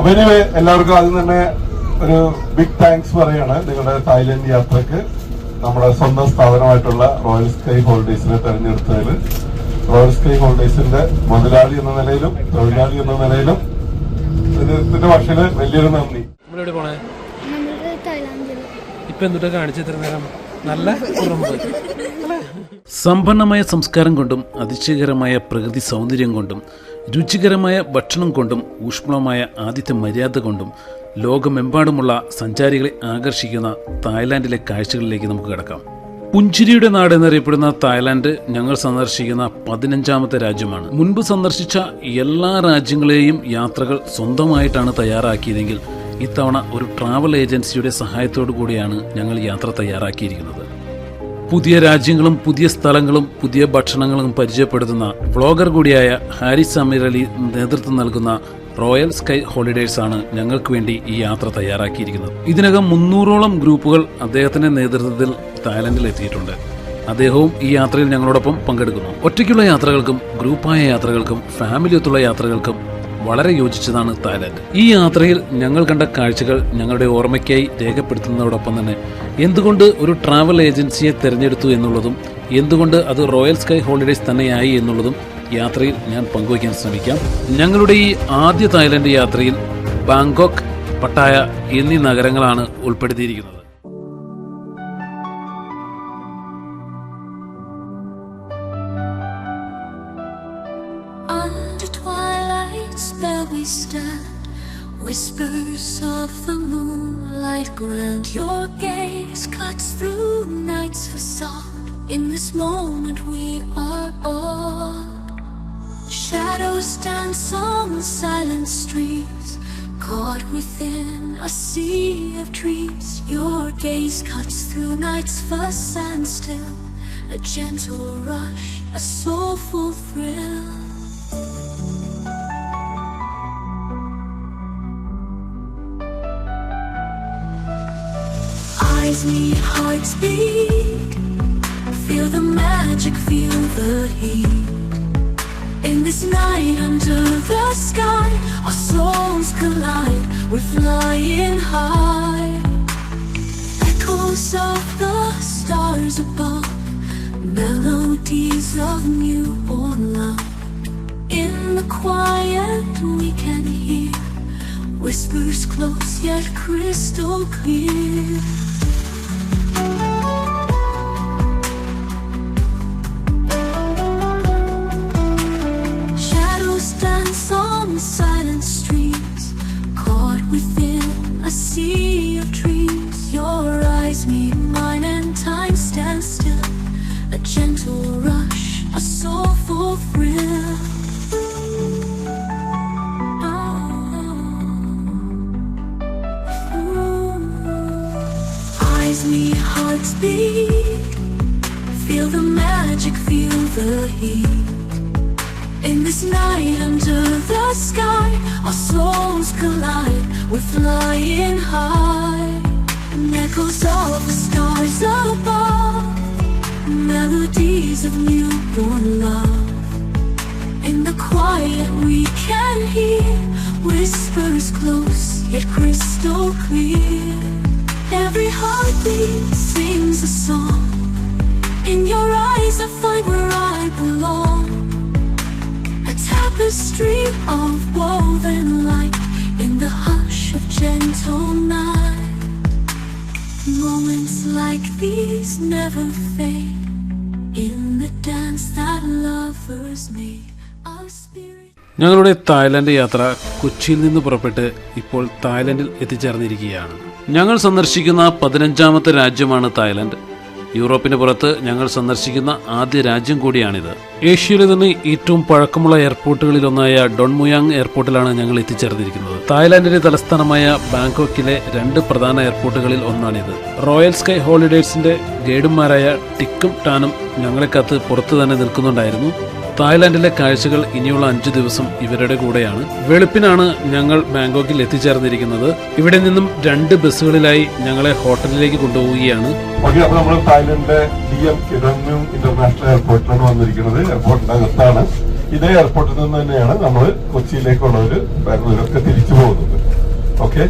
അപ്പൊ ഇനി എല്ലാവർക്കും ആദ്യം തന്നെ ഒരു ബിഗ് താങ്ക്സ് പറയാണ് നിങ്ങളുടെ തായ്ലൻഡ് യാത്രയ്ക്ക്. നമ്മുടെ സ്വന്തം സ്ഥാപനമായിട്ടുള്ള റോയൽ സ്കൈ ഹോളിഡേസിനെ തെരഞ്ഞെടുത്തതിൽ റോയൽ സ്കൈ ഹോളിഡേസിന്റെ മുതലാളി എന്ന നിലയിലും തൊഴിലാളി എന്ന നിലയിലും ഇതിന്റെ ഭാഷയിൽ വലിയൊരു നന്ദി. നമ്മളെവിടെ പോണേ? നമ്മൾ തായ്ലാൻഡിൽ ഇപ്പൊ എന്തുട്ടാ കാണിച്ചു ഇത്ര നേരം? നല്ല സമ്പന്നമായ സംസ്കാരം കൊണ്ടും അതിശയകരമായ പ്രകൃതി സൗന്ദര്യം കൊണ്ടും രുചികരമായ ഭക്ഷണം കൊണ്ടും ഊഷ്മളമായ ആതിഥ്യ മര്യാദ കൊണ്ടും ലോകമെമ്പാടുമുള്ള സഞ്ചാരികളെ ആകർഷിക്കുന്ന തായ്ലാൻഡിലെ കാഴ്ചകളിലേക്ക് നമുക്ക് കിടക്കാം. പുഞ്ചിരിയുടെ നാട് എന്നറിയപ്പെടുന്ന തായ്ലാന്റ് ഞങ്ങൾ സന്ദർശിക്കുന്ന പതിനഞ്ചാമത്തെ രാജ്യമാണ്. മുൻപ് സന്ദർശിച്ച എല്ലാ രാജ്യങ്ങളെയും യാത്രകൾ സ്വന്തമായിട്ടാണ് തയ്യാറാക്കിയതെങ്കിൽ ഇത്തവണ ഒരു ട്രാവൽ ഏജൻസിയുടെ സഹായത്തോടു കൂടിയാണ് ഞങ്ങൾ യാത്ര തയ്യാറാക്കിയിരിക്കുന്നത്. പുതിയ രാജ്യങ്ങളും പുതിയ സ്ഥലങ്ങളും പുതിയ ഭക്ഷണങ്ങളും പരിചയപ്പെടുത്തുന്ന വ്ളോഗർ കൂടിയായ ഹാരിസ് സമീർ അലി നേതൃത്വം നൽകുന്ന റോയൽ സ്കൈ ഹോളിഡേഴ്സ് ആണ് ഞങ്ങൾക്ക് വേണ്ടി ഈ യാത്ര തയ്യാറാക്കിയിരിക്കുന്നത്. ഇതിനകം മുന്നൂറോളം ഗ്രൂപ്പുകൾ അദ്ദേഹത്തിന്റെ നേതൃത്വത്തിൽ തായ്ലൻഡിൽ എത്തിയിട്ടുണ്ട്. അദ്ദേഹവും ഈ യാത്രയിൽ ഞങ്ങളോടൊപ്പം പങ്കെടുക്കുന്നു. ഒറ്റയ്ക്കുള്ള യാത്രകൾക്കും ഗ്രൂപ്പായ യാത്രകൾക്കും ഫാമിലി ഒത്തുള്ള യാത്രകൾക്കും വളരെ യോജിച്ചതാണ് തായ്ലാന്റ്. ഈ യാത്രയിൽ ഞങ്ങൾ കണ്ട കാഴ്ചകൾ ഞങ്ങളുടെ ഓർമ്മയ്ക്കായി രേഖപ്പെടുത്തുന്നതോടൊപ്പം തന്നെ എന്തുകൊണ്ട് ഒരു ട്രാവൽ ഏജൻസിയെ തിരഞ്ഞെടുത്തു എന്നുള്ളതും എന്തുകൊണ്ട് അത് റോയൽ സ്കൈ ഹോളിഡേസ് തന്നെയായി എന്നുള്ളതും യാത്രയിൽ ഞാൻ പങ്കുവയ്ക്കാൻ ശ്രമിക്കാം. ഞങ്ങളുടെ ഈ ആദ്യ തായ്ലൻഡ് യാത്രയിൽ ബാങ്കോക്ക് പട്ടായ എന്നീ നഗരങ്ങളാണ് ഉൾപ്പെടുത്തിയിരിക്കുന്നത്. Your gaze cuts through night's facade In this moment we are all. Shadows dance on the silent streets. Caught within a sea of dreams Your gaze cuts through night's fuss and still. A gentle rush, a soulful thrill Eyes meet, hearts beat. Feel the magic, feel the heat. In this night under the sky, our souls collide. We're flying high. Echoes of the stars above, melodies of newborn love. In the quiet, we can hear whispers close yet crystal clear. Hearts beat. Feel the magic, feel the heat. In this night under the sky, our souls collide. We're flying high. And echoes of the stars above, melodies of newborn love. In the quiet, we can hear whispers close yet crystal clear. Every heartbeat sings a song. In your eyes, I find where I belong. A tapestry of woven light in the hush of gentle night. Moments like these never fade in the dance that lovers make. ഞങ്ങളുടെ Thailand യാത്ര കൊച്ചിയിൽ നിന്ന് പുറപ്പെട്ട് ഇപ്പോൾ തായ്ലൻഡിൽ എത്തിച്ചേർന്നിരിക്കുകയാണ്. ഞങ്ങൾ സന്ദർശിക്കുന്ന പതിനഞ്ചാമത്തെ രാജ്യമാണ് തായ്ലൻഡ്. യൂറോപ്പിന് പുറത്ത് ഞങ്ങൾ സന്ദർശിക്കുന്ന ആദ്യ രാജ്യം കൂടിയാണിത്. ഏഷ്യയിലെ തന്നെ ഏറ്റവും പഴക്കമുള്ള എയർപോർട്ടുകളിലൊന്നായ ഡൊൺമുയാങ് എയർപോർട്ടിലാണ് ഞങ്ങൾ എത്തിച്ചേർന്നിരിക്കുന്നത്. തായ്ലാന്റിന്റെ തലസ്ഥാനമായ ബാങ്കോക്കിലെ രണ്ട് പ്രധാന എയർപോർട്ടുകളിൽ ഒന്നാണിത്. റോയൽ സ്കൈ ഹോളിഡേഴ്സിന്റെ ഗൈഡുമാരായ ടിക്കും ടാനും ഞങ്ങളെ കാത്ത് പുറത്തു തന്നെ നിൽക്കുന്നുണ്ടായിരുന്നു. തായ്ലാന്റിലെ കാഴ്ചകൾ ഇനിയുള്ള അഞ്ചു ദിവസം ഇവരുടെ കൂടെയാണ്. വെളുപ്പിനാണ് ഞങ്ങൾ ബാങ്കോക്കിൽ എത്തിച്ചേർന്നിരിക്കുന്നത്. ഇവിടെ നിന്നും രണ്ട് ബസ്സുകളിലായി ഞങ്ങളെ ഹോട്ടലിലേക്ക് കൊണ്ടുപോവുകയാണ്. നമ്മൾ തായ്ലൻഡിലെ ഇതേ എയർപോർട്ടിൽ നിന്ന് തന്നെയാണ് നമ്മൾ കൊച്ചിയിലേക്കുള്ളവര് ബാംഗ്ലൂരൊക്കെ തിരിച്ചു പോകുന്നത്. ഓക്കെ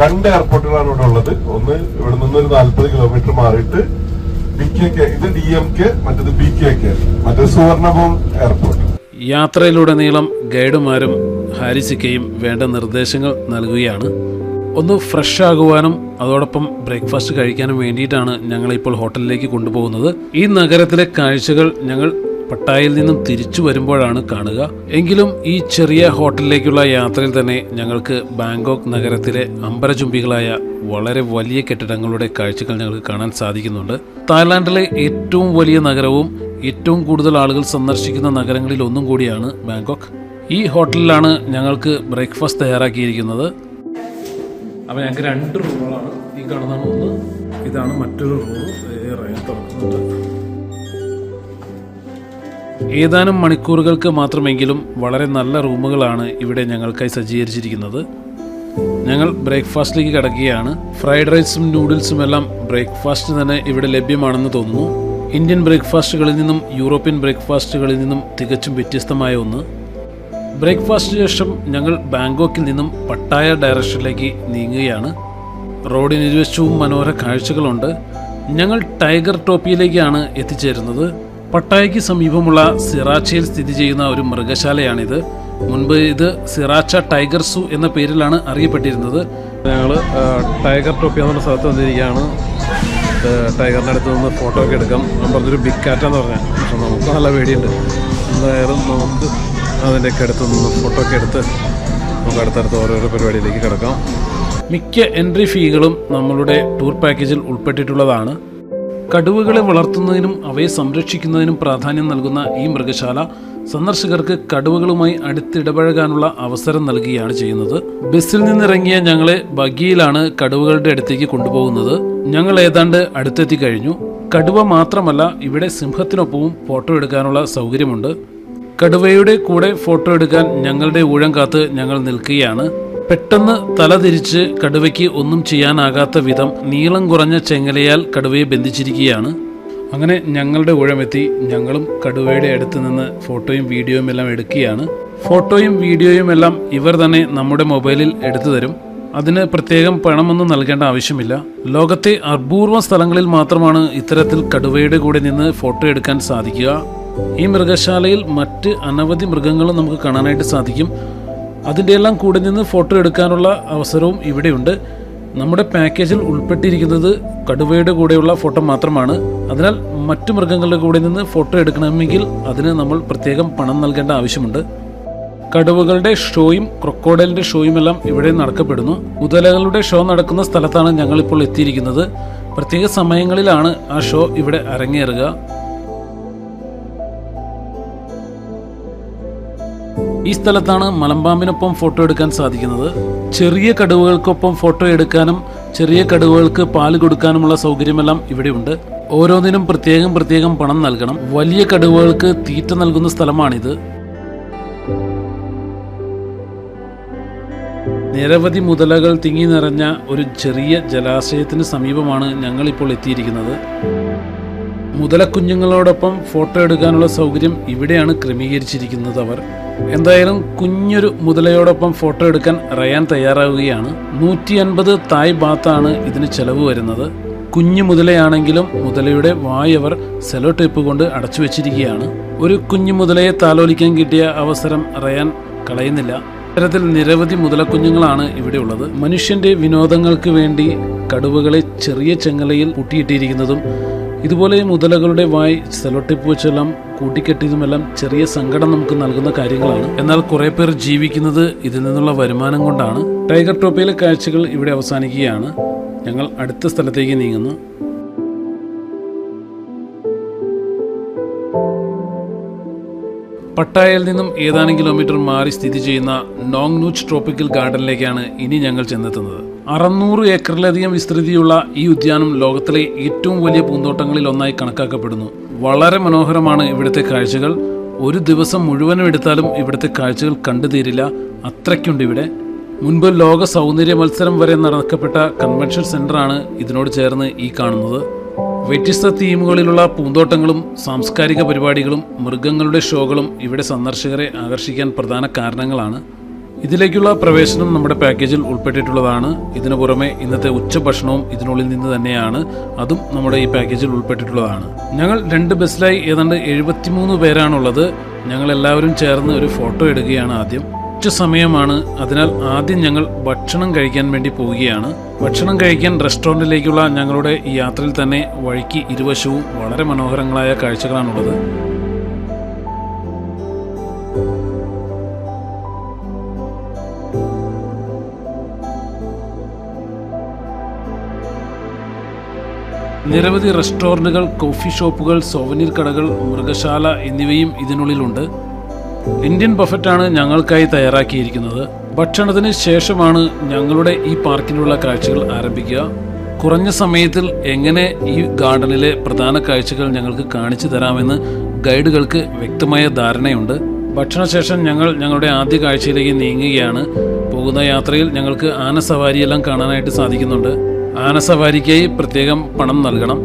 രണ്ട് എയർപോർട്ടുകളാണ് ഇവിടെ ഉള്ളത്. ഒന്ന് ഇവിടെ നിന്ന് ഒരു നാല്പത് കിലോമീറ്റർ മാറിയിട്ട് ബി കെ കെ ഇത് ഡി എം കെ മറ്റത് ബി കെ കെ മറ്റേത് സുവർണഭൂം എയർപോർട്ട് യാത്രയിലുടനീളം ഗൈഡുമാരും ഹാരിസിക്കയും വേണ്ട നിർദ്ദേശങ്ങൾ നൽകുകയാണ്. ഒന്ന് ഫ്രഷ് ആകുവാനും അതോടൊപ്പം ബ്രേക്ക്ഫാസ്റ്റ് കഴിക്കാനും വേണ്ടിയിട്ടാണ് ഞങ്ങളിപ്പോൾ ഹോട്ടലിലേക്ക് കൊണ്ടുപോകുന്നത്. ഈ നഗരത്തിലെ കാഴ്ചകൾ ഞങ്ങൾ പട്ടായയിൽ നിന്നും തിരിച്ചു വരുമ്പോഴാണ് കാണുക. എങ്കിലും ഈ ചെറിയ ഹോട്ടലിലേക്കുള്ള യാത്രയിൽ തന്നെ ഞങ്ങൾക്ക് ബാങ്കോക്ക് നഗരത്തിലെ അമ്പരചുംബികളായ വളരെ വലിയ കെട്ടിടങ്ങളുടെ കാഴ്ചകൾ ഞങ്ങൾക്ക് കാണാൻ സാധിക്കുന്നുണ്ട്. തായ്ലാൻഡിലെ ഏറ്റവും വലിയ നഗരവും ഏറ്റവും കൂടുതൽ ആളുകൾ സന്ദർശിക്കുന്ന നഗരങ്ങളിൽ ഒന്നും കൂടിയാണ് ബാങ്കോക്ക്. ഈ ഹോട്ടലിലാണ് ഞങ്ങൾക്ക് ബ്രേക്ക്ഫാസ്റ്റ് തയ്യാറാക്കിയിരിക്കുന്നത്. അപ്പോൾ ഞങ്ങൾക്ക് രണ്ട് റൂമുകളാണ് ഈ കാണുന്ന ഒന്ന് ഇതാണ് മറ്റൊരു റൂം തുറക്കുന്നുണ്ട്. ഏതാനും മണിക്കൂറുകൾക്ക് മാത്രമെങ്കിലും വളരെ നല്ല റൂമുകളാണ് ഇവിടെ ഞങ്ങൾക്കായി സജ്ജീകരിച്ചിരിക്കുന്നത്. ഞങ്ങൾ ബ്രേക്ക്ഫാസ്റ്റിലേക്ക് കിടക്കുകയാണ്. ഫ്രൈഡ് റൈസും നൂഡിൽസും എല്ലാം ബ്രേക്ക്ഫാസ്റ്റ് തന്നെ ഇവിടെ ലഭ്യമാണെന്ന് തോന്നുന്നു. ഇന്ത്യൻ ബ്രേക്ക്ഫാസ്റ്റുകളിൽ നിന്നും യൂറോപ്യൻ ബ്രേക്ക്ഫാസ്റ്റുകളിൽ നിന്നും തികച്ചും വ്യത്യസ്തമായ ഒന്ന്. ബ്രേക്ക്ഫാസ്റ്റിന് ശേഷം ഞങ്ങൾ ബാങ്കോക്കിൽ നിന്നും പട്ടായ ഡയറക്ഷനിലേക്ക് നീങ്ങുകയാണ്. റോഡിന് ഇരുവശവും മനോഹര കാഴ്ചകളുണ്ട്. ഞങ്ങൾ ടൈഗർ ടോപ്പിയിലേക്കാണ് എത്തിച്ചേരുന്നത്. പട്ടായയ്ക്ക് സമീപമുള്ള സിറാച്ചയിൽ സ്ഥിതി ചെയ്യുന്ന ഒരു മൃഗശാലയാണിത്. മുൻപ് ഇത് സിറാച്ച ടൈഗർ സൂ എന്ന പേരിലാണ് അറിയപ്പെട്ടിരുന്നത്. ഞങ്ങൾ ടൈഗർ ടോപ്പി എന്നുള്ള സ്ഥലത്ത് വന്നിരിക്കുകയാണ്. ടൈഗറിന്റെ അടുത്ത് നിന്ന് ഫോട്ടോ ഒക്കെ എടുക്കാം. ഞാൻ പറഞ്ഞൊരു ബിഗ് കാറ്റാന്ന് പറഞ്ഞാൽ പക്ഷെ നമുക്ക് നല്ല പേടിയുണ്ട്. എന്തായാലും നമുക്ക് അതിന്റെയൊക്കെ അടുത്ത് നിന്ന് ഫോട്ടോ ഒക്കെ എടുത്ത് നമുക്ക് അടുത്തടുത്ത് ഓരോരോ പരിപാടിയിലേക്ക് കിടക്കാം. മിക്ക എൻട്രി ഫീകളും നമ്മളുടെ ടൂർ പാക്കേജിൽ ഉൾപ്പെട്ടിട്ടുള്ളതാണ്. കടുവകളെ വളർത്തുന്നതിനും അവയെ സംരക്ഷിക്കുന്നതിനും പ്രാധാന്യം നൽകുന്ന ഈ മൃഗശാല സന്ദർശകർക്ക് കടുവകളുമായി അടുത്തിടപഴകാനുള്ള അവസരം നൽകുകയാണ് ചെയ്യുന്നത്. ബസ്സിൽ നിന്നിറങ്ങിയ ഞങ്ങളെ ബഗിയിലാണ് കടുവകളുടെ അടുത്തേക്ക് കൊണ്ടുപോകുന്നത്. ഞങ്ങൾ ഏതാണ്ട് അടുത്തെത്തി കഴിഞ്ഞു. കടുവ മാത്രമല്ല ഇവിടെ സിംഹത്തിനൊപ്പവും ഫോട്ടോ എടുക്കാനുള്ള സൗകര്യമുണ്ട്. കടുവയുടെ കൂടെ ഫോട്ടോ എടുക്കാൻ ഞങ്ങളുടെ ഊഴം കാത്ത് ഞങ്ങൾ നിൽക്കുകയാണ്. പെട്ടെന്ന് തലതിരിച്ച് കടുവയ്ക്ക് ഒന്നും ചെയ്യാനാകാത്ത വിധം നീളം കുറഞ്ഞ ചെങ്ങലയാൽ കടുവയെ ബന്ധിച്ചിരിക്കുകയാണ്. അങ്ങനെ ഞങ്ങളുടെ ഊഴമെത്തി ഞങ്ങളും കടുവയുടെ അടുത്ത് നിന്ന് ഫോട്ടോയും വീഡിയോയും എല്ലാം എടുക്കുകയാണ്. ഫോട്ടോയും വീഡിയോയും എല്ലാം ഇവർ തന്നെ നമ്മുടെ മൊബൈലിൽ എടുത്തു തരും. അതിന് പ്രത്യേകം പണമൊന്നും നൽകേണ്ട ആവശ്യമില്ല. ലോകത്തെ അപൂർവ സ്ഥലങ്ങളിൽ മാത്രമാണ് ഇത്തരത്തിൽ കടുവയുടെ കൂടെ നിന്ന് ഫോട്ടോ എടുക്കാൻ സാധിക്കുക. ഈ മൃഗശാലയിൽ മറ്റ് അനവധി മൃഗങ്ങളും നമുക്ക് കാണാനായിട്ട് സാധിക്കും. അതിന്റെ എല്ലാം കൂടെ നിന്ന് ഫോട്ടോ എടുക്കാനുള്ള അവസരവും ഇവിടെയുണ്ട്. നമ്മുടെ പാക്കേജിൽ ഉൾപ്പെട്ടിരിക്കുന്നത് കടുവയുടെ കൂടെയുള്ള ഫോട്ടോ മാത്രമാണ്. അതിനാൽ മറ്റു മൃഗങ്ങളുടെ കൂടെ നിന്ന് ഫോട്ടോ എടുക്കണമെങ്കിൽ അതിന് നമ്മൾ പ്രത്യേകം പണം നൽകേണ്ട ആവശ്യമുണ്ട്. കടുവകളുടെ ഷോയും ക്രൊക്കോഡലിന്റെ ഷോയും എല്ലാം ഇവിടെ നടക്കപ്പെടുന്നു. മുതലകളുടെ ഷോ നടക്കുന്ന സ്ഥലത്താണ് ഞങ്ങളിപ്പോൾ എത്തിയിരിക്കുന്നത്. പ്രത്യേക സമയങ്ങളിലാണ് ആ ഷോ ഇവിടെ അരങ്ങേറുക. ഈ സ്ഥലത്താണ് മലമ്പാമ്പിനൊപ്പം ഫോട്ടോ എടുക്കാൻ സാധിക്കുന്നത്. ചെറിയ കടുവകൾക്കൊപ്പം ഫോട്ടോ എടുക്കാനും ചെറിയ കടുവകൾക്ക് പാൽ കൊടുക്കാനുമുള്ള സൗകര്യമെല്ലാം ഇവിടെയുണ്ട്. ഓരോന്നിനും പ്രത്യേകം പ്രത്യേകം പണം നൽകണം. വലിയ കടുവകൾക്ക് തീറ്റ നൽകുന്ന സ്ഥലമാണിത്. നിരവധി മുതലകൾ തിങ്ങി നിറഞ്ഞ ഒരു ചെറിയ ജലാശയത്തിന് സമീപമാണ് ഞങ്ങളിപ്പോൾ എത്തിയിരിക്കുന്നത്. മുതലക്കുഞ്ഞുങ്ങളോടൊപ്പം ഫോട്ടോ എടുക്കാനുള്ള സൗകര്യം ഇവിടെയാണ് ക്രമീകരിച്ചിരിക്കുന്നത് അവർ. എന്തായാലും കുഞ്ഞൊരു മുതലയോടൊപ്പം ഫോട്ടോ എടുക്കാൻ റയാൻ തയ്യാറാവുകയാണ്. നൂറ്റി അൻപത് തായ് ബാത്താണ് ഇതിന് ചെലവ് വരുന്നത്. കുഞ്ഞു മുതലയാണെങ്കിലും മുതലയുടെ വായവർ സെലോ ടേപ്പ് കൊണ്ട് അടച്ചു വെച്ചിരിക്കുകയാണ്. ഒരു കുഞ്ഞു മുതലയെ താലോലിക്കാൻ കിട്ടിയ അവസരം റയാൻ കളയുന്നില്ല. ഇത്തരത്തിൽ നിരവധി മുതലക്കുഞ്ഞുങ്ങളാണ് ഇവിടെ ഉള്ളത്. മനുഷ്യന്റെ വിനോദങ്ങൾക്ക് വേണ്ടി കടുവകളെ ചെറിയ ചെങ്ങലയിൽ പൂട്ടിയിട്ടിരിക്കുന്നതും ഇതുപോലെ മുതലകളുടെ വായി സെലോട്ടിപ്പൂച്ചെല്ലാം കൂട്ടിക്കെട്ടിയതുമെല്ലാം ചെറിയ സങ്കടം നമുക്ക് നൽകുന്ന കാര്യങ്ങളാണ്. എന്നാൽ കുറെ പേർ ജീവിക്കുന്നത് ഇതിൽ നിന്നുള്ള വരുമാനം കൊണ്ടാണ്. ടൈഗർ ടോപ്പിയിലെ കാഴ്ചകൾ ഇവിടെ അവസാനിക്കുകയാണ്. ഞങ്ങൾ അടുത്ത സ്ഥലത്തേക്ക് നീങ്ങുന്നു. പട്ടായയിൽ നിന്നും ഏതാനും കിലോമീറ്റർ മാറി സ്ഥിതി ചെയ്യുന്ന നോങ് നോങ്നൂച്ച് ട്രോപ്പിക്കൽ ഗാർഡനിലേക്കാണ് ഇനി ഞങ്ങൾ ചെന്നെത്തുന്നത്. അറുന്നൂറ് ഏക്കറിലധികം വിസ്തൃതിയുള്ള ഈ ഉദ്യാനം ലോകത്തിലെ ഏറ്റവും വലിയ പൂന്തോട്ടങ്ങളിൽ ഒന്നായി കണക്കാക്കപ്പെടുന്നു. വളരെ മനോഹരമാണ് ഇവിടുത്തെ കാഴ്ചകൾ. ഒരു ദിവസം മുഴുവനും എടുത്താലും ഇവിടുത്തെ കാഴ്ചകൾ കണ്ടു തീരില്ല. അത്രയ്ക്കുണ്ട് ഇവിടെ. മുൻപ് ലോക സൗന്ദര്യ മത്സരം വരെ നടക്കപ്പെട്ട കൺവെൻഷൻ സെന്ററാണ് ഇതിനോട് ചേർന്ന് ഈ കാണുന്നത്. വ്യത്യസ്ത തീമുകളിലുള്ള പൂന്തോട്ടങ്ങളും സാംസ്കാരിക പരിപാടികളും മൃഗങ്ങളുടെ ഷോകളും ഇവിടെ സന്ദർശകരെ ആകർഷിക്കാൻ പ്രധാന കാരണങ്ങളാണ്. ഇതിലേക്കുള്ള പ്രവേശനം നമ്മുടെ പാക്കേജിൽ ഉൾപ്പെട്ടിട്ടുള്ളതാണ്. ഇതിനു പുറമെ ഇന്നത്തെ ഉച്ചഭക്ഷണവും ഇതിനുള്ളിൽ നിന്ന് തന്നെയാണ്. അതും നമ്മുടെ ഈ പാക്കേജിൽ ഉൾപ്പെട്ടിട്ടുള്ളതാണ്. ഞങ്ങൾ രണ്ട് ബസ്സിലായി ഏതാണ്ട് എഴുപത്തിമൂന്ന് പേരാണുള്ളത്. ഞങ്ങൾ എല്ലാവരും ചേർന്ന് ഒരു ഫോട്ടോ എടുക്കുകയാണ് ആദ്യം. ഉച്ച സമയമാണ്. അതിനാൽ ആദ്യം ഞങ്ങൾ ഭക്ഷണം കഴിക്കാൻ വേണ്ടി പോവുകയാണ്. ഭക്ഷണം കഴിക്കാൻ റെസ്റ്റോറന്റിലേക്കുള്ള ഞങ്ങളുടെ ഈ യാത്രയിൽ തന്നെ വഴിക്ക് ഇരുവശവും വളരെ മനോഹരങ്ങളായ കാഴ്ചകളാണുള്ളത്. നിരവധി റെസ്റ്റോറന്റുകൾ കോഫി ഷോപ്പുകൾ സോവനീർ കടകൾ മൃഗശാല എന്നിവയും ഇതിനുള്ളിലുണ്ട്. ഇന്ത്യൻ ബഫറ്റാണ് ഞങ്ങൾക്കായി തയ്യാറാക്കിയിരിക്കുന്നത്. ഭക്ഷണത്തിന് ശേഷമാണ് ഞങ്ങളുടെ ഈ പാർക്കിനുള്ള കാഴ്ചകൾ ആരംഭിക്കുക. കുറഞ്ഞ സമയത്തിൽ എങ്ങനെ ഈ ഗാർഡനിലെ പ്രധാന കാഴ്ചകൾ ഞങ്ങൾക്ക് കാണിച്ചു തരാമെന്ന് ഗൈഡുകൾക്ക് വ്യക്തമായ ധാരണയുണ്ട്. ഭക്ഷണശേഷം ഞങ്ങൾ ഞങ്ങളുടെ ആദ്യ കാഴ്ചയിലേക്ക് നീങ്ങുകയാണ്. പോകുന്ന യാത്രയിൽ ഞങ്ങൾക്ക് ആന സവാരിയെല്ലാം കാണാനായിട്ട് സാധിക്കുന്നുണ്ട്. ആന സവാരിക്കായി പ്രത്യേകം പണം നൽകണം.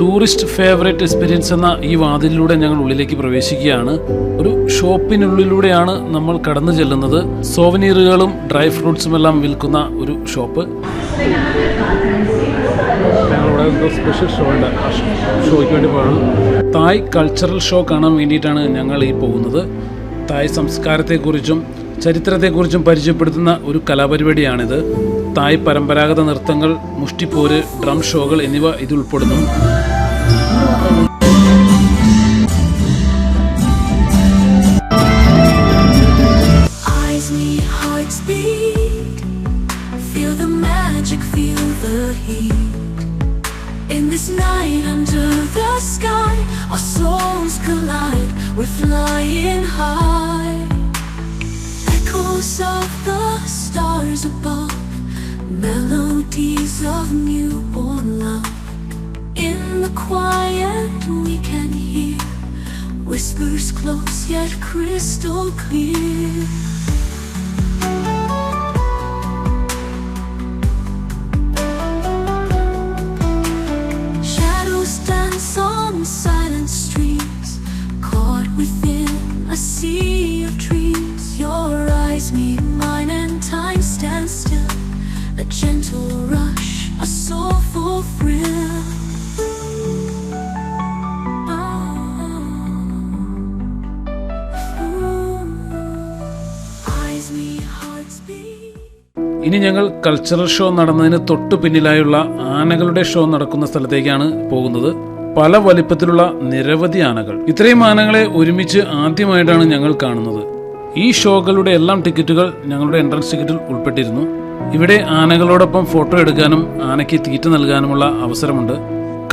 ടൂറിസ്റ്റ് ഫേവറേറ്റ് എക്സ്പീരിയൻസ് എന്ന ഈ വാതിലിലൂടെ ഞങ്ങൾ ഉള്ളിലേക്ക് പ്രവേശിക്കുകയാണ്. ഒരു ഷോപ്പിനുള്ളിലൂടെയാണ് നമ്മൾ കടന്നു ചെല്ലുന്നത്. സോവനീറുകളും ഡ്രൈ ഫ്രൂട്ട്സും എല്ലാം വിൽക്കുന്ന ഒരു ഷോപ്പ്. ഞങ്ങളിവിടെ സ്പെഷ്യൽ ഷോ ഉണ്ട്. ഷോയ്ക്ക് വേണ്ടി പോകണം തായ് കൾച്ചറൽ ഷോ കാണാൻ വേണ്ടിയിട്ടാണ് ഞങ്ങൾ ഈ പോകുന്നത്. തായ് സംസ്കാരത്തെക്കുറിച്ചും ചരിത്രത്തെക്കുറിച്ചും പരിചയപ്പെടുത്തുന്ന ഒരു കലാപരിപാടിയാണിത്. തായ് പരമ്പരാഗത നൃത്തങ്ങൾ മുഷ്ടിപ്പോര് ഡ്രം ഷോകൾ എന്നിവ ഇതിൽ ഉൾപ്പെടുന്നു. Quiet, we can hear whispers close yet crystal clear. ഇനി ഞങ്ങൾ കൾച്ചറൽ ഷോ നടന്നതിന് തൊട്ടു പിന്നിലായുള്ള ആനകളുടെ ഷോ നടക്കുന്ന സ്ഥലത്തേക്കാണ് പോകുന്നത്. പല വലിപ്പത്തിലുള്ള നിരവധി ആനകൾ. ഇത്രയും ആനകളെ ഒരുമിച്ച് ആദ്യമായിട്ടാണ് ഞങ്ങൾ കാണുന്നത്. ഈ ഷോകളുടെ എല്ലാം ടിക്കറ്റുകൾ ഞങ്ങളുടെ എൻട്രൻസ് ടിക്കറ്റിൽ ഉൾപ്പെട്ടിരുന്നു. ഇവിടെ ആനകളോടൊപ്പം ഫോട്ടോ എടുക്കാനും ആനയ്ക്ക് തീറ്റ നൽകാനുമുള്ള അവസരമുണ്ട്.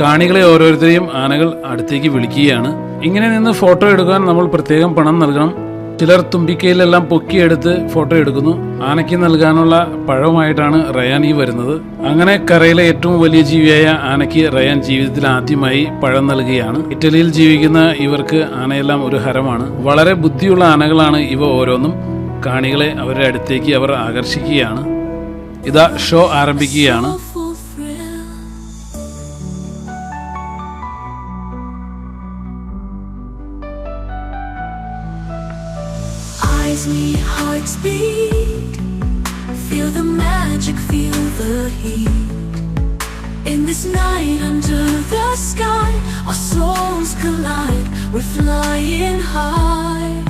കാണികളെ ഓരോരുത്തരെയും ആനകൾ അടുത്തേക്ക് വിളിക്കുകയാണ്. ഇങ്ങനെ നിന്ന് ഫോട്ടോ എടുക്കാൻ നമ്മൾ പ്രത്യേകം പണം നൽകണം. ചിലർ തുമ്പിക്കയിലെല്ലാം പൊക്കിയെടുത്ത് ഫോട്ടോ എടുക്കുന്നു. ആനയ്ക്ക് നൽകാനുള്ള പഴവുമായിട്ടാണ് റയാൻ ഈ വരുന്നത്. അങ്ങനെ കരയിലെ ഏറ്റവും വലിയ ജീവിയായ ആനയ്ക്ക് റയാൻ ജീവിതത്തിൽ ആദ്യമായി പഴം നൽകുകയാണ്. ഇറ്റലിയിൽ ജീവിക്കുന്ന ഇവർക്ക് ആനയെല്ലാം ഒരു ഹരമാണ്. വളരെ ബുദ്ധിയുള്ള ആനകളാണ് ഇവ ഓരോന്നും. കാണികളെ അവരുടെ അടുത്തേക്ക് അവർ ആകർഷിക്കുകയാണ്. ഇതാ ഷോ ആരംഭിക്കുകയാണ്. Feel the magic, feel the heat. In this night under the sky, our souls collide. We're flying high.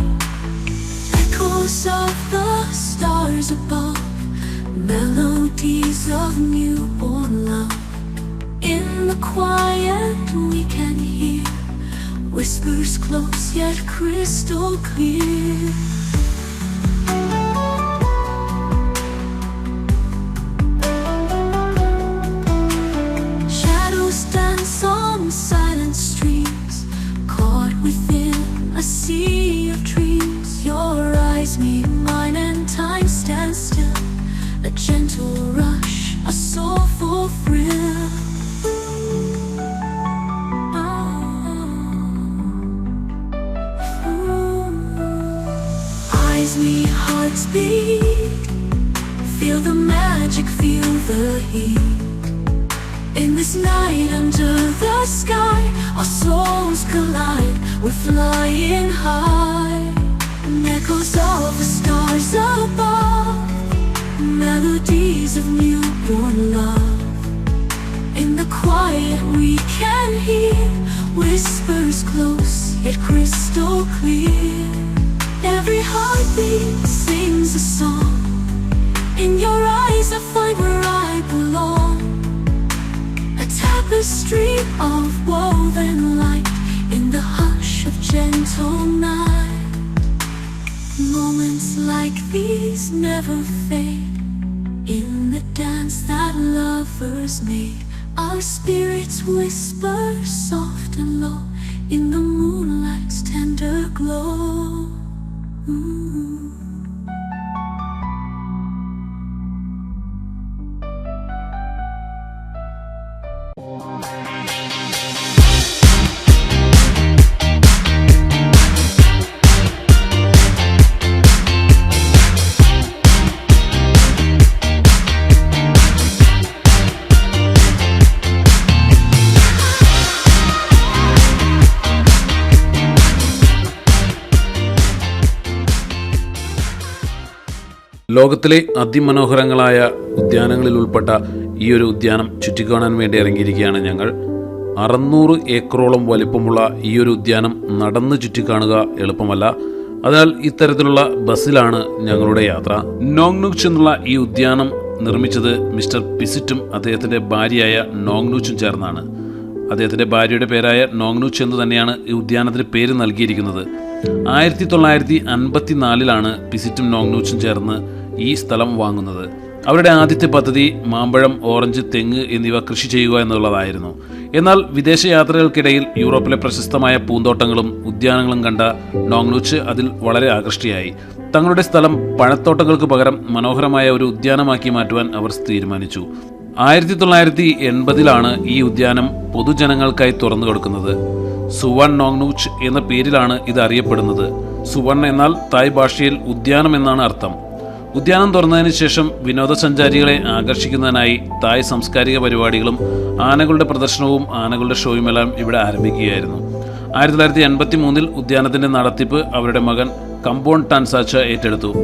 Echoes of the stars above, melodies of newborn love. In the quiet, we can hear whispers close yet crystal clear. Eyes meet, hearts beat. Feel the magic, feel the heat. In this night under the sky, our souls collide. We're flying high. And echoes of the stars above, melodies of newborn love. In the quiet we can hear whispers close yet crystal clear. Heartbeat sings a song. In your eyes I find where I belong. A tapestry of woven light in the hush of gentle night. Moments like these never fade. In the dance that lovers made, our spirits whisper soft and low in the moonlight's tender glow. Mm-hmm. ലോകത്തിലെ അതിമനോഹരങ്ങളായ ഉദ്യാനങ്ങളിൽ ഉൾപ്പെട്ട ഈ ഒരു ഉദ്യാനം ചുറ്റിക്കാണാൻ വേണ്ടി ഇറങ്ങിയിരിക്കുകയാണ് ഞങ്ങൾ. അറുന്നൂറ് ഏക്കറോളം വലിപ്പമുള്ള ഈ ഒരു ഉദ്യാനം നടന്ന് ചുറ്റിക്കാണുക എളുപ്പമല്ല. അതിനാൽ ഇത്തരത്തിലുള്ള ബസ്സിലാണ് ഞങ്ങളുടെ യാത്ര. നോങ്നുച്ച് എന്നുള്ള ഈ ഉദ്യാനം നിർമ്മിച്ചത് മിസ്റ്റർ പിസിറ്റും അദ്ദേഹത്തിന്റെ ഭാര്യയായ നോങ്നുച്ചും ചേർന്നാണ്. അദ്ദേഹത്തിന്റെ ഭാര്യയുടെ പേരായ നോങ്നുച്ച് എന്ന് തന്നെയാണ് ഈ ഉദ്യാനത്തിന് പേര് നൽകിയിരിക്കുന്നത്. ആയിരത്തി തൊള്ളായിരത്തി അൻപത്തി നാലിലാണ് പിസിറ്റും നോങ്നൂച്ചും ചേർന്ന് ഈ സ്ഥലം വാങ്ങുന്നത്. അവരുടെ ആദ്യത്തെ പദ്ധതി മാമ്പഴം ഓറഞ്ച് തെങ്ങ് എന്നിവ കൃഷി ചെയ്യുക എന്നുള്ളതായിരുന്നു. എന്നാൽ വിദേശയാത്രകൾക്കിടയിൽ യൂറോപ്പിലെ പ്രശസ്തമായ പൂന്തോട്ടങ്ങളും ഉദ്യാനങ്ങളും കണ്ട ഡോങ്ലൂച്ച് അതിൽ വളരെ ആകൃഷ്ടയായി. തങ്ങളുടെ സ്ഥലം പഴത്തോട്ടങ്ങൾക്ക് പകരം മനോഹരമായ ഒരു ഉദ്യാനമാക്കി മാറ്റുവാൻ അവർ തീരുമാനിച്ചു. ആയിരത്തി തൊള്ളായിരത്തി എൺപതിലാണ് ഈ ഉദ്യാനം പൊതുജനങ്ങൾക്കായി തുറന്നു കൊടുക്കുന്നത്. സുവൺ നോങ്നൂച്ച് എന്ന പേരിലാണ് ഇത് അറിയപ്പെടുന്നത്. സുവൺ എന്നാൽ തായ് ഭാഷയിൽ ഉദ്യാനം എന്നാണ് അർത്ഥം. ഉദ്യാനം തുറന്നതിന് ശേഷം വിനോദസഞ്ചാരികളെ ആകർഷിക്കുന്നതിനായി തായ് സാംസ്കാരിക പരിപാടികളും ആനകളുടെ പ്രദർശനവും ആനകളുടെ ഷോയുമെല്ലാം ഇവിടെ ആരംഭിക്കുകയായിരുന്നു. ആയിരത്തി തൊള്ളായിരത്തി എൺപത്തി മൂന്നിൽ ഉദ്യാനത്തിന്റെ നടത്തിപ്പ് അവരുടെ മകൻ കമ്പോൺ ടാൻസാച്ച ഏറ്റെടുത്തു.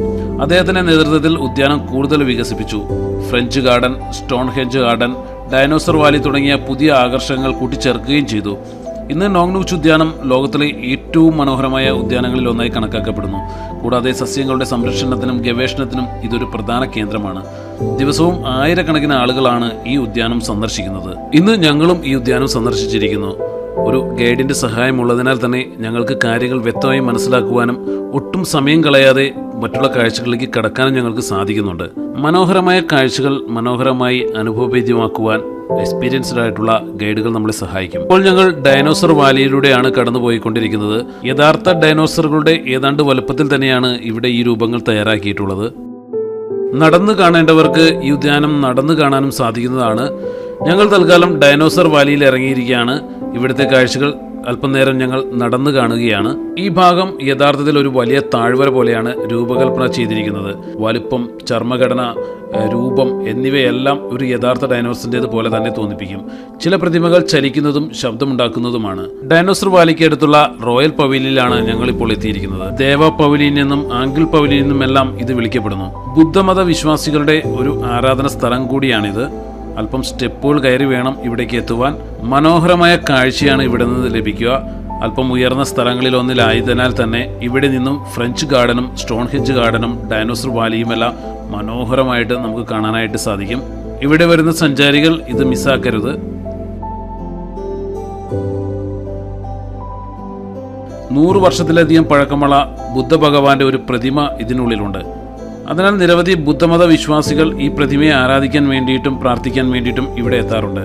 അദ്ദേഹത്തിന്റെ നേതൃത്വത്തിൽ ഉദ്യാനം കൂടുതൽ വികസിപ്പിച്ചു. French garden Stonehenge garden dinosaur valley തുടങ്ങിയ പുതിയ ആകർഷണങ്ങൾ കൂട്ടിച്ചേർക്കുകയും ചെയ്തു. ഇന്ന് നോങ്നൂച്ച് ഉദ്യാനം ലോകത്തിലെ ഏറ്റവും മനോഹരമായ ഉദ്യാനങ്ങളിൽ ഒന്നായി കണക്കാക്കപ്പെടുന്നു. കൂടാതെ സസ്യങ്ങളുടെ സംരക്ഷണത്തിനും ഗവേഷണത്തിനും ഇതൊരു പ്രധാന കേന്ദ്രമാണ്. ദിവസവും ആയിരക്കണക്കിന് ആളുകളാണ് ഈ ഉദ്യാനം സന്ദർശിക്കുന്നത്. ഇന്ന് ഞങ്ങളും ഈ ഉദ്യാനം സന്ദർശിച്ചിരിക്കുന്നു. ഒരു ഗൈഡിന്റെ സഹായമുള്ളതിനാൽ തന്നെ ഞങ്ങൾക്ക് കാര്യങ്ങൾ വ്യക്തമായി മനസ്സിലാക്കുവാനും ഒട്ടും സമയം കളയാതെ മറ്റുള്ള കാഴ്ചകളിലേക്ക് കടക്കാനും ഞങ്ങൾക്ക് സാധിക്കുന്നുണ്ട്. മനോഹരമായ കാഴ്ചകൾ മനോഹരമായി അനുഭവവേദ്യമാക്കുവാൻ എക്സ്പീരിയൻസ്ഡ് ആയിട്ടുള്ള ഗൈഡുകൾ നമ്മളെ സഹായിക്കും. ഇപ്പോൾ ഞങ്ങൾ ഡൈനോസർ വാലിയിലൂടെയാണ് കടന്നു പോയിക്കൊണ്ടിരിക്കുന്നത് യഥാർത്ഥ ഡൈനോസറുകളുടെ ഏതാണ്ട് വലുപ്പത്തിൽ തന്നെയാണ് ഇവിടെ ഈ രൂപങ്ങൾ തയ്യാറാക്കിയിട്ടുള്ളത്. നടന്നു കാണേണ്ടവർക്ക് ഈ ഉദ്യാനം നടന്നു കാണാനും സാധിക്കുന്നതാണ്. ഞങ്ങൾ തൽക്കാലം ഡൈനോസർ വാലിയിൽ ഇറങ്ങിയിരിക്കുകയാണ്. ഇവിടുത്തെ കാഴ്ചകൾ അല്പം നേരം ഞങ്ങൾ നടന്നു കാണുകയാണ്. ഈ ഭാഗം യഥാർത്ഥത്തിൽ ഒരു വലിയ താഴ്വര പോലെയാണ് രൂപകൽപ്പന ചെയ്തിരിക്കുന്നത്. വലുപ്പം ചർമ്മഘടന രൂപം എന്നിവയെല്ലാം ഒരു യഥാർത്ഥ ഡൈനോസറിന്റെത് പോലെ തന്നെ തോന്നിപ്പിക്കും. ചില പ്രതിമകൾ ചലിക്കുന്നതും ശബ്ദമുണ്ടാക്കുന്നതുമാണ്. ഡൈനോസർ വാലിക്ക് അടുത്തുള്ള റോയൽ പവലിയിലാണ് ഞങ്ങൾ ഇപ്പോൾ എത്തിയിരിക്കുന്നത്. ദേവ പവലിയൻ എന്നും ആംഗിൾ പവലിയൻ എന്നും എല്ലാം ഇത് വിളിക്കപ്പെടുന്നു. ബുദ്ധമത വിശ്വാസികളുടെ ഒരു ആരാധന സ്ഥലം കൂടിയാണിത്. അല്പം സ്റ്റെപ്പുകൾ കയറി വേണം ഇവിടേക്ക് എത്തുവാൻ. മനോഹരമായ കാഴ്ചയാണ് ഇവിടെ നിന്ന് ലഭിക്കുക. അല്പം ഉയർന്ന സ്ഥലങ്ങളിൽ ഒന്നിലായതിനാൽ തന്നെ ഇവിടെ നിന്നും ഫ്രഞ്ച് ഗാർഡനും സ്റ്റോൺ ഹിഞ്ച് ഗാർഡനും ഡൈനോസർ വാലിയുമെല്ലാം മനോഹരമായിട്ട് നമുക്ക് കാണാനായിട്ട് സാധിക്കും. ഇവിടെ വരുന്ന സഞ്ചാരികൾ ഇത് മിസ്സാക്കരുത്. നൂറ് വർഷത്തിലധികം പഴക്കമുള്ള ബുദ്ധ ഭഗവാന്റെ ഒരു പ്രതിമ ഇതിനുള്ളിലുണ്ട്. അതിനാൽ നിരവധി ബുദ്ധമത വിശ്വാസികൾ ഈ പ്രതിമയെ ആരാധിക്കാൻ വേണ്ടിയിട്ടും പ്രാർത്ഥിക്കാൻ വേണ്ടിയിട്ടും ഇവിടെ എത്താറുണ്ട്.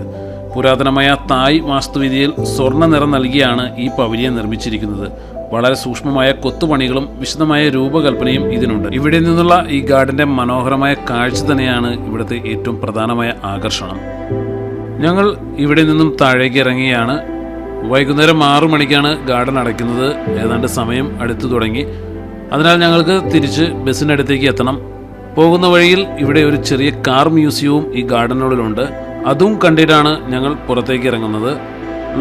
പുരാതനമായ തായ് വാസ്തുവിദ്യയിൽ സ്വർണ നിറം നൽകിയാണ് ഈ പവലിയെ നിർമ്മിച്ചിരിക്കുന്നത്. വളരെ സൂക്ഷ്മമായ കൊത്തുപണികളും വിശദമായ രൂപകൽപ്പനയും ഇതിനുണ്ട്. ഇവിടെ നിന്നുള്ള ഈ ഗാർഡന്റെ മനോഹരമായ കാഴ്ച തന്നെയാണ് ഇവിടുത്തെ ഏറ്റവും പ്രധാനമായ ആകർഷണം. ഞങ്ങൾ ഇവിടെ നിന്നും താഴേക്ക് ഇറങ്ങിയാണ്. വൈകുന്നേരം ആറു മണിക്കാണ് ഗാർഡൻ അടയ്ക്കുന്നത്. ഏതാണ്ട് സമയം അടുത്തു തുടങ്ങി. അതിനാൽ ഞങ്ങൾക്ക് തിരിച്ച് ബസ്സിനടുത്തേക്ക് എത്തണം. പോകുന്ന വഴിയിൽ ഇവിടെ ഒരു ചെറിയ കാർ മ്യൂസിയവും ഈ ഗാർഡനുള്ളിലുണ്ട് അതും കണ്ടിട്ടാണ് ഞങ്ങൾ പുറത്തേക്ക് ഇറങ്ങുന്നത്.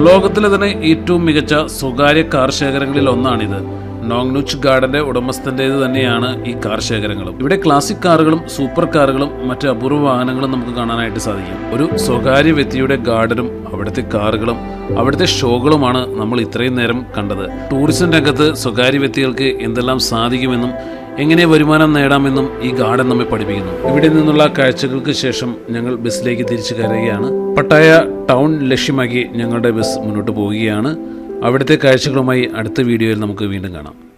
ലോകത്തിലെ തന്നെ ഏറ്റവും മികച്ച സ്വകാര്യ കാർ ശേഖരങ്ങളിൽ ഒന്നാണിത്. നോങ്നുച്ച് ഗാർഡന്റെ ഉടമസ്ഥന്റേത് തന്നെയാണ് ഈ കാർ ശേഖരങ്ങളും. ഇവിടെ ക്ലാസിക് കാറുകളും സൂപ്പർ കാറുകളും മറ്റ് അപൂർവ വാഹനങ്ങളും നമുക്ക് കാണാനായിട്ട് സാധിക്കും. ഒരു സ്വകാര്യ വ്യക്തിയുടെ ഗാർഡനും അവിടുത്തെ കാറുകളും അവിടുത്തെ ഷോകളുമാണ് നമ്മൾ ഇത്രയും നേരം കണ്ടത്. ടൂറിസം രംഗത്ത് സ്വകാര്യ വ്യക്തികൾക്ക് എന്തെല്ലാം സാധിക്കുമെന്നും എങ്ങനെ വരുമാനം നേടാമെന്നും ഈ ഗാർഡൻ നമ്മെ പഠിപ്പിക്കുന്നു. ഇവിടെ നിന്നുള്ള കാഴ്ചകൾക്ക് ശേഷം ഞങ്ങൾ ബസ്സിലേക്ക് തിരിച്ചു കയറുകയാണ്. പട്ടായ ടൗൺ ലക്ഷ്യമാക്കി ഞങ്ങളുടെ ബസ് മുന്നോട്ട് പോവുകയാണ്. അവിടുത്തെ കാഴ്ചകളുമായി അടുത്ത വീഡിയോയിൽ നമുക്ക് വീണ്ടും കാണാം.